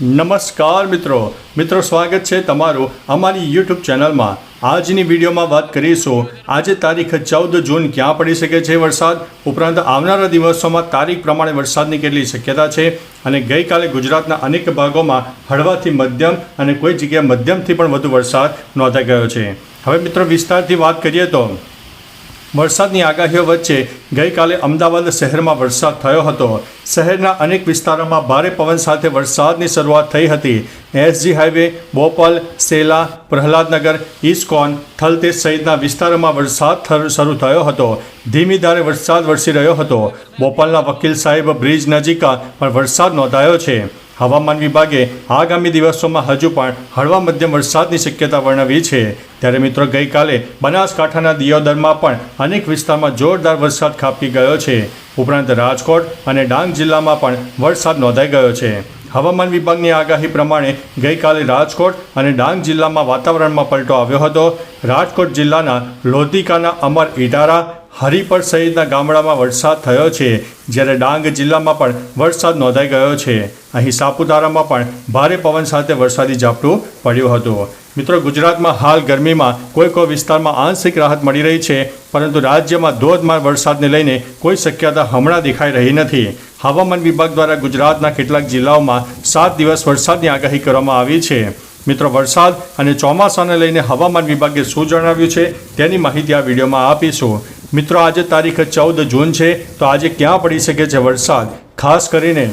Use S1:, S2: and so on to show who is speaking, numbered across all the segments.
S1: નમસ્કાર મિત્રો. મિત્રો, સ્વાગત છે તમારું અમારી યુટ્યુબ ચેનલમાં. આજની વિડીયોમાં વાત કરીશું, આજે તારીખ ચૌદ જૂન ક્યાં પડી શકે છે વરસાદ? ઉપરાંત આવનારા દિવસોમાં તારીખ પ્રમાણે વરસાદની કેટલી શક્યતા છે? અને ગઈકાલે ગુજરાતના અનેક ભાગોમાં હળવાથી મધ્યમ અને કોઈ જગ્યાએ મધ્યમથી પણ વધુ વરસાદ નોંધાઈ ગયો છે. હવે મિત્રો, વિસ્તારથી વાત કરીએ તો વરસાદની આગાહીઓ વચ્ચે ગઈકાલે અમદાવાદ શહેરમાં વરસાદ થયો હતો. શહેરના અનેક વિસ્તારોમાં ભારે પવન સાથે વરસાદની શરૂઆત થઈ હતી. SG highway, Bopal, Sela, Prahladnagar, ISKCON, Thaltej સહિતના વિસ્તારોમાં વરસાદ શરૂ થયો હતો. ધીમી ધારે વરસાદ વરસી રહ્યો હતો. બોપલના વકીલ સાહેબ બ્રિજ નજીક પણ વરસાદ નોંધાયો છે. હવામાન વિભાગે આગામી દિવસોમાં હજુ પણ હળવા મધ્યમ વરસાદની શક્યતા વર્ણવી છે. ત્યારે મિત્રો, ગઈકાલે બનાસકાંઠાના દિયોદરમાં પણ અનેક વિસ્તારમાં જોરદાર વરસાદ ખાબકી ગયો છે. ઉપરાંત રાજકોટ અને ડાંગ જિલ્લામાં પણ વરસાદ નોંધાઈ ગયો છે. હવામાન વિભાગની આગાહી પ્રમાણે ગઈકાલે રાજકોટ અને ડાંગ જિલ્લામાં વાતાવરણમાં પલટો આવ્યો હતો. રાજકોટ જિલ્લાના લોધિકાના અમર ઇટારા હરિપર સહિતના ગામડામાં વરસાદ થયો છે. જ્યારે ડાંગ જિલ્લામાં પણ વરસાદ નોંધાઈ ગયો છે. અહીં સાપુતારામાં પણ ભારે પવન સાથે વરસાદી ઝાપટું પડ્યું હતું. મિત્રો, ગુજરાતમાં હાલ ગરમીમાં કોઈ કોઈ વિસ્તારમાં આંશિક રાહત મળી રહી છે, પરંતુ રાજ્યમાં ધોધમાર વરસાદને લઈને કોઈ શક્યતા હમણાં દેખાઈ રહી નથી. હવામાન વિભાગ દ્વારા ગુજરાતના કેટલાક જિલ્લાઓમાં સાત દિવસ વરસાદની આગાહી કરવામાં આવી છે. મિત્રો, વરસાદ અને ચોમાસાને લઈને હવામાન વિભાગે શું જણાવ્યું છે તેની માહિતી આ વિડીયોમાં આપીશું. મિત્રો, આજે તારીખ ચૌદ જૂન છે, તો આજે ક્યાં પડી શકે છે વરસાદ? ખાસ કરીને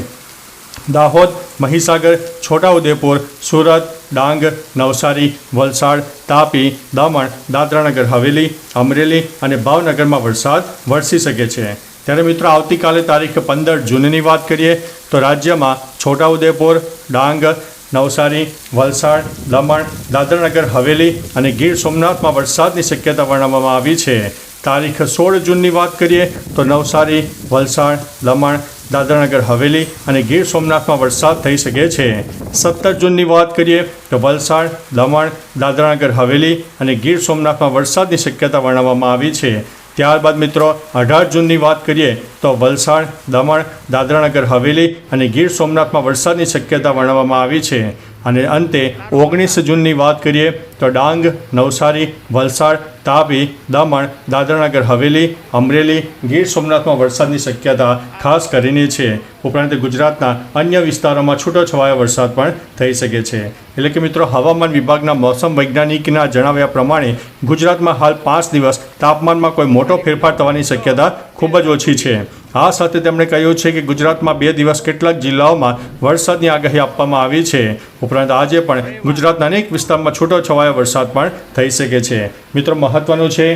S1: દાહોદ, મહીસાગર, છોટાઉદેપુર, સુરત, ડાંગ, નવસારી, વલસાડ, તાપી, દમણ, દાદરાનગર, હવેલી, અમરેલી અને ભાવનગરમાં વરસાદ વરસી શકે છે. ત્યારે મિત્રો, આવતીકાલે તારીખ પંદર જૂનની વાત કરીએ, તો રાજ્યમાં છોટાઉદેપુર, ડાંગ, નવસારી, વલસાડ, દમણ, દાદરાનગર, હવેલી અને ગીર સોમનાથમાં વરસાદની શક્યતા વર્ણવવામાં આવી છે. તારીખ સોળ જૂનની વાત કરીએ તો નવસારી, વલસાડ, દમણ, દાદરાનગર, હવેલી અને ગીર સોમનાથમાં વરસાદ થઈ શકે છે. સત્તર જૂનની વાત કરીએ તો વલસાડ, દમણ, દાદરાનગર, હવેલી અને ગીર સોમનાથમાં વરસાદની શક્યતા વર્ણવવામાં આવી છે. ત્યારબાદ મિત્રો અઢાર જૂનની વાત કરીએ તો વલસાડ, દમણ, દાદરાનગર, હવેલી અને ગીર સોમનાથમાં વરસાદની શક્યતા વર્ણવવામાં આવી છે. અને અંતે ઓગણીસ જૂનની વાત કરીએ તો ડાંગ નવસારી, વલસાડ, તાપી, દમણ, દાદરાનગર, હવેલી, અમરેલી, ગીર સોમનાથમાં વરસાદની શક્યતા ખાસ કરીને છે. ઉપરાંત ગુજરાતના અન્ય વિસ્તારોમાં છૂટોછવાયો વરસાદ પણ થઈ શકે છે. એટલે કે મિત્રો, હવામાન વિભાગના મોસમ વૈજ્ઞાનિકના જણાવ્યા પ્રમાણે, ગુજરાતમાં હાલ પાંચ દિવસ તાપમાનમાં કોઈ મોટો ફેરફાર થવાની શક્યતા ખૂબ જ ઓછી છે. આ સાથે તેમણે કહ્યું છે કે ગુજરાતમાં બે દિવસ કેટલાક જિલ્લાઓમાં વરસાદની આગાહી આપવામાં આવી છે. ઉપરાંત આજે પણ ગુજરાતના અનેક વિસ્તારમાં છૂટોછવાયો વરસાદ પણ થઈ શકે છે. મિત્રો મહત્વનું છે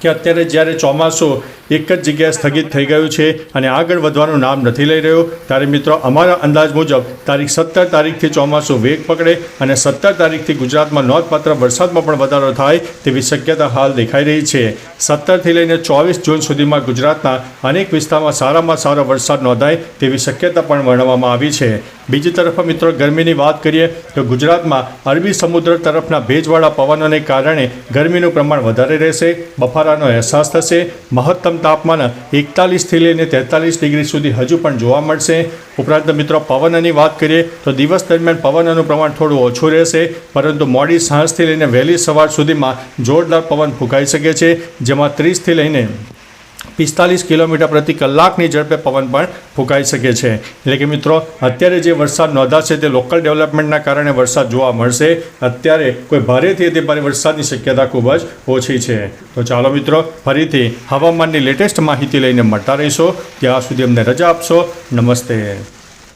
S1: કે અત્યારે જ્યારે ચોમાસું એક જ જગ્યાએ સ્થગિત થઈ ગયું છે અને આગળ વધવાનું નામ નથી લઈ રહ્યું. ત્યારે મિત્રો, અમારા અંદાજ મુજબ તારીખ સત્તર તારીખથી ચોમાસું વેગ પકડે અને સત્તર તારીખથી ગુજરાતમાં નોંધપાત્ર વરસાદમાં પણ વધારો થાય તેવી શક્યતા હાલ દેખાઈ રહી છે. સત્તરથી લઈને ચોવીસ જૂન સુધીમાં ગુજરાતના અનેક વિસ્તારમાં સારામાં સારો વરસાદ નોંધાય તેવી શક્યતા પણ વર્ણવવામાં આવી છે. બીજી તરફ મિત્રો, ગરમીની વાત કરીએ તો ગુજરાતમાં અરબી સમુદ્ર તરફના ભેજવાળા પવનોને કારણે ગરમીનું પ્રમાણ વધારે રહેશે, બફારાનો અહેસાસ થશે, મહત્તમ તાપમાન એકતાલીસથી લઈને તેતાલીસ ડિગ્રી સુધી હજુ પણ જોવા મળશે. ઉપરાંત મિત્રો, પવનની વાત કરીએ તો દિવસ દરમિયાન પવનનું પ્રમાણ થોડું ઓછું રહેશે, પરંતુ મોડી સાંજથી લઈને વહેલી સવાર સુધીમાં જોરદાર પવન ફૂંકાઈ શકે છે, જેમાં ત્રીસથી લઈને પિસ્તાલીસ કિલોમીટર પ્રતિ કલાકની ઝડપે પવન પણ ફૂંકાઈ શકે છે. એટલે કે મિત્રો, અત્યારે જે વરસાદ નોંધાશે તે લોકલ ડેવલપમેન્ટના કારણે વરસાદ જોવા મળશે. અત્યારે કોઈ ભારેથી અતિ ભારે વરસાદની શક્યતા ખૂબ જ ઓછી છે. તો ચાલો મિત્રો, ફરીથી હવામાનની લેટેસ્ટ માહિતી લઈને મળતા રહીશો. ત્યાં સુધી અમને રજા આપશો. નમસ્તે.